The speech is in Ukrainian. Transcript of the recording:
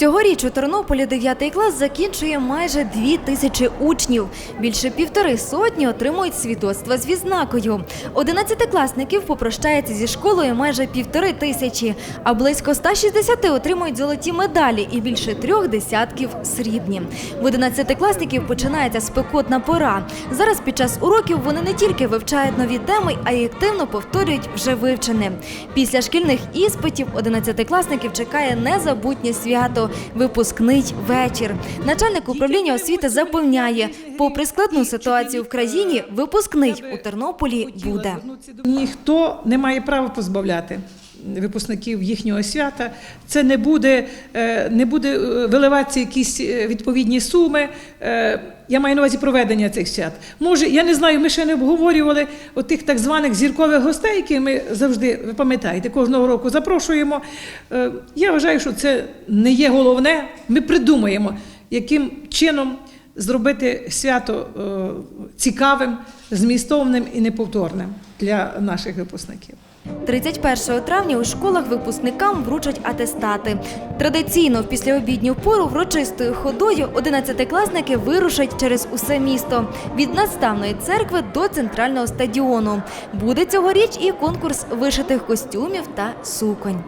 Цьогоріч у Тернополі 9 клас закінчує майже дві тисячі учнів. Більше півтори сотні отримують свідоцтва з відзнакою. Одинадцятикласників попрощається зі школою майже півтори тисячі, а близько 160 отримують золоті медалі і більше трьох десятків срібні. В одинадцятикласників починається спекотна пора. Зараз під час уроків вони не тільки вивчають нові теми, а й активно повторюють вже вивчене. Після шкільних іспитів одинадцятикласників чекає незабутнє свято випускний вечір. Начальник управління освіти запевняє, попри складну ситуацію в країні, випускний у Тернополі буде. Ніхто не має права позбавляти випускників їхнього свята. Це не буде, е, не буде е, виливатися якісь е, відповідні суми. Я маю на увазі проведення цих свят. Може, я не знаю, ми ще не обговорювали отих так званих зіркових гостей, які ми завжди, ви пам'ятаєте, кожного року запрошуємо. Я вважаю, що це не є головне. Ми придумаємо, яким чином зробити свято е, цікавим, змістовним і неповторним для наших випускників. 31 травня у школах випускникам вручать атестати. Традиційно в післяобідню пору врочистою ходою 11-класники вирушать через усе місто від наставної церкви до центрального стадіону. Буде цьогоріч і конкурс вишитих костюмів та суконь.